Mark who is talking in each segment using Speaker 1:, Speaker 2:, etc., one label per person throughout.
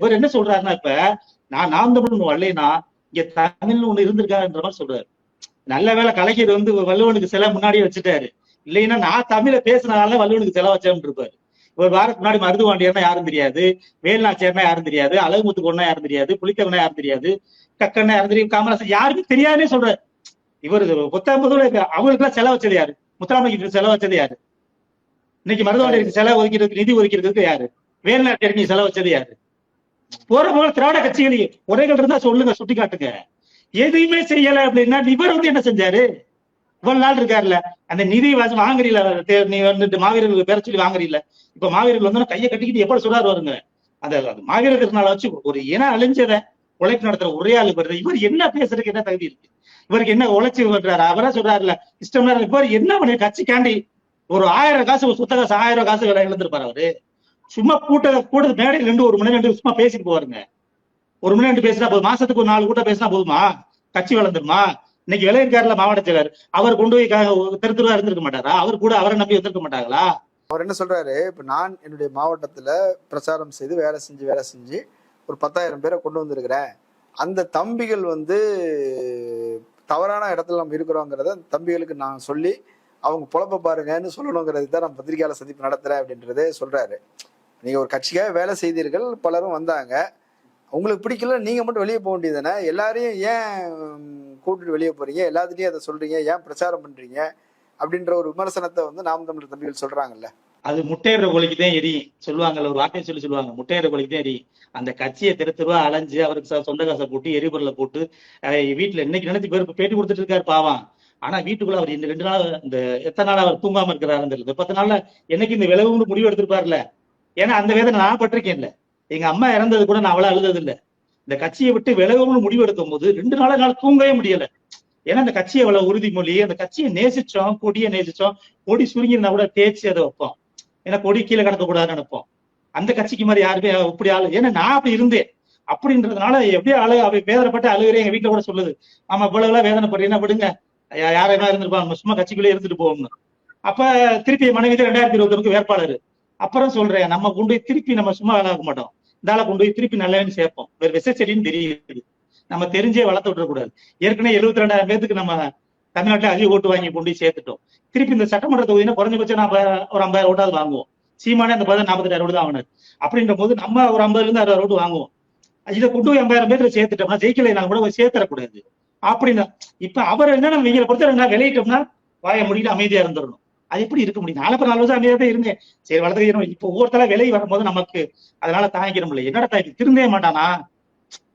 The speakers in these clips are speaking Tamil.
Speaker 1: இவர் என்ன சொல்றாருன்னா இப்ப நான் நாம் தமிழ் ஒண்ணு வரலைன்னா இங்க தமிழ்னு ஒண்ணு இருந்திருக்காருன்ற மாதிரி சொல்றாரு. நல்ல வேலை கலைஞர் வந்து வள்ளுவனுக்கு சிலை முன்னாடியே வச்சுட்டாரு. இல்லைன்னா நான் தமிழ பேசினதால வள்ளுவனுக்கு சிலை வச்சேன்னு இருப்பாரு. ஒரு வாரத்துக்கு முன்னாடி மருதுவாண்டியர்னா யாரும் தெரியாது. வேல்நாச்சியர்னா யாரும் தெரியாது. அழகுமுத்து கொண்டா யாரும் தெரியாது. புளித்தவனா யாரும் தெரியாது. கக்கன்னா யாரும் தெரியும். காமராசர் யாருக்கும் தெரியாதுன்னே சொல்றாரு. இவர் புத்தம்பதுல அவங்களுக்கு எல்லாம் செலவு வச்சது யாரு? முத்துராமலிங்க செலவு வச்சது யாரு? இன்னைக்கு மருதுவாண்டியருக்கு செலவு ஒதுக்கிறதுக்கு நிதி ஒதுக்கிறதுக்கு யாரு? வேல்நாட்டியருக்கு செலவு வச்சது யாரு? போற போல திராவிட கட்சிகள் உரைகள் இருந்தா சொல்லுங்க சுட்டி காட்டுங்க எதையுமே செய்யல அப்படின்னா இவர் வந்து என்ன செஞ்சாரு? இவ்வளவு நாள் இருக்காருல்ல அந்த நிதி வாசம் வாங்குறீல நீ வந்துட்டு மாவீரர்கள் பேர சொல்லி வாங்குறீல இப்ப மாவீரர்கள் வந்து கையை கட்டிக்கிட்டு எப்படி சொல்றாரு வருங்க அந்த மாவீரர்கள்னால வச்சு ஒரு இன அழிஞ்சத உழைப்பு நடத்துற ஒரே ஆளு வருது இவர் என்ன பேசுறதுக்கு என்ன தகுதி இருக்கு? இவருக்கு என்ன உழைச்சி பண்றாரு அவரா சொல்றாருல இஷ்டம் இவர் என்ன பண்ணி கட்சிக்காண்டி ஒரு ஆயிரம் காசு ஒரு சுத்த காசு ஆயிரம் காசு இழந்திருப்பாரு அவரு. சும்மா கூட்ட கூட்டத்து மேடையில் ரெண்டு ஒரு மணி ரெண்டு சும்மா பேசிட்டு போவாருங்க. ஒரு மணி ரெண்டு பேசினா போதும்? மாசத்துக்கு ஒரு நாலு கூட்டம் பேசினா போதுமா? கட்சி வளர்ந்துருமா? இன்னைக்கு விளையிருக்காருல மாவட்ட செயலர். அவர் கொண்டு போய் க- இருந்திருக்க மாட்டாரா? அவர் கூட அவரை நம்பி வந்திருக்க மாட்டாங்களா?
Speaker 2: அவர் என்ன சொல்றாரு? இப்ப நான் என்னுடைய மாவட்டத்துல பிரச்சாரம் செய்து வேலை செஞ்சு வேலை செஞ்சு ஒரு பத்தாயிரம் பேரை கொண்டு வந்திருக்கிறேன். அந்த தம்பிகள் வந்து தவறான இடத்துல நம்ம இருக்கிறோங்கிறத அந்த தம்பிகளுக்கு நான் சொல்லி அவங்க பொழப்ப பாருங்கன்னு சொல்லணுங்கிறது தான் நான் பத்திரிகையாளர் சந்திப்பு நடத்துறேன் அப்படின்றதே சொல்றாரு. நீங்க ஒரு கட்சிக்காக வேலை செய்தீர்கள் பலரும் வந்தாங்க. உங்களுக்கு பிடிக்கல நீங்க மட்டும் வெளியே போக வேண்டியது தானே எல்லாரையும் ஏன் கூட்டிட்டு வெளியே போறீங்க? எல்லாத்துலயும் அதை சொல்றீங்க ஏன் பிரச்சாரம் பண்றீங்க? அப்படின்ற ஒரு விமர்சனத்தை வந்து நாம் தமிழர் தம்பிகள் சொல்றாங்கல்ல.
Speaker 1: அது முட்டையிற கோழிக்கு தான் எரியும். சொல்லுவாங்கல்ல ஒரு வார்த்தையை சொல்லி சொல்லுவாங்க. முட்டையிற கோழிக்கு தான் எரியும். அந்த கட்சியை தெரு தெருவா அலைஞ்சு அவருக்கு சொந்த காசை போட்டு எரிபொருளை போட்டு அஹ் வீட்டுல இன்னைக்கு நினைச்சு பேர் பேட்டி கொடுத்துட்டு இருக்காரு பாவம். ஆனா வீட்டுக்குள்ள அவர் இந்த ரெண்டு நாள் இந்த எத்தனை நாள் அவர் தூங்காம இருக்கிறாருன்னு தெரியல. பத்து நாள்ல என்னைக்கு இந்த விளைவுன்னு முடிவு எடுத்திருப்பாருல ஏன்னா அந்த வேதனை நான் பட்டிருக்கேன்ல. எங்க அம்மா இறந்தது கூட நான் அவ்வளவு அழுதது இல்ல இந்த கட்சியை விட்டு விலகும்னு முடிவு எடுக்கும் போது ரெண்டு நாளா நாள் தூங்கவே முடியல. ஏன்னா அந்த கட்சியை அவ்வளவு உறுதிமொழி அந்த கட்சியை நேசிச்சோம் கொடியை நேசிச்சோம். கொடி சுருங்கினா கூட தேய்ச்சி அதை வைப்போம். ஏன்னா கொடி கீழே கடக்க கூடாதுன்னு நினைப்போம். அந்த கட்சிக்கு மாதிரி யாருமே இப்படி ஆளு ஏன்னா நான் அப்படி இருந்தேன். அப்படின்றதுனால எப்படியோ அழு அவை வேதனைப்பட்டு அழுகிறேன். எங்க வீட்டுல கூட சொல்லுது. ஆமா இவ்வளவு எல்லாம் வேதனைப்படுறீங்கன்னா விடுங்க. யாரெல்லாம் இருந்திருப்பாங்க. சும்மா கட்சிக்குள்ளே இருந்துட்டு போவோம்னு. அப்ப திருப்பி மனைவி ரெண்டாயிரத்தி இருபத்தி வேட்பாளர். அப்புறம் சொல்றேன் நம்ம கொண்டு போய் திருப்பி நம்ம சும்மா வேலை ஆக மாட்டோம். இதால கொண்டு போய் திருப்பி நல்லவன்னு சேர்ப்போம். வேற விச செடின்னு தெரியுது. நம்ம தெரிஞ்சே வளர்த்து விட்டுறக்கூடாது. ஏற்கனவே எழுபத்தி ரெண்டாயிரம் பேத்துக்கு நம்ம தமிழ்நாட்டில் அதிக ஓட்டு வாங்கி கொண்டு போய் சேர்த்துட்டோம். திருப்பி இந்த சட்டமன்ற தொகுதியில குறைஞ்சபட்சம் நம்ம ஒரு ஐம்பதாயிரம் ஓட்டாவது வாங்குவோம். சீமானே அந்த பதினாறு நாற்பத்தாயிரம் ஓட்டு தான் ஆகணும் அப்படின்ற போது நம்ம ஒரு ஐம்பதுல இருந்து அறுபது ஓட்டு வாங்குவோம். இதை கொண்டு போய் ஐம்பதாயிரம் பேர்ல சேர்த்துட்டோம்னா ஜெயிக்கலை நான் கூட போய் சேர்த்தரக்கூடாது. அப்படின்னா இப்ப அவர் என்ன நம்ம இவங்களை பொறுத்த என்ன வெளியிட்டோம்னா வாய முடியல அமைதியா இருந்துடணும். அது எப்படி இருக்க முடியும்? நாலு பேர் நாலு வருஷம் அங்கேயே தான் இருந்தேன். சரி வளர்த்து இப்ப ஒவ்வொருத்தர விலை வரும்போது நமக்கு அதனால தாங்கிக்க முடியல. என்னடா தாய்க்கு திருந்தவே மாட்டானா?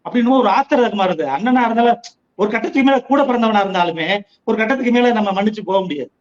Speaker 1: அப்படின்னு ஒரு ஆத்திரம் இருந்தது அண்ணனா இருந்தாலும் ஒரு கட்டத்துக்கு மேல கூட பிறந்தவனா இருந்தாலுமே ஒரு கட்டத்துக்கு மேல நம்ம மன்னிச்சு போக முடியாது.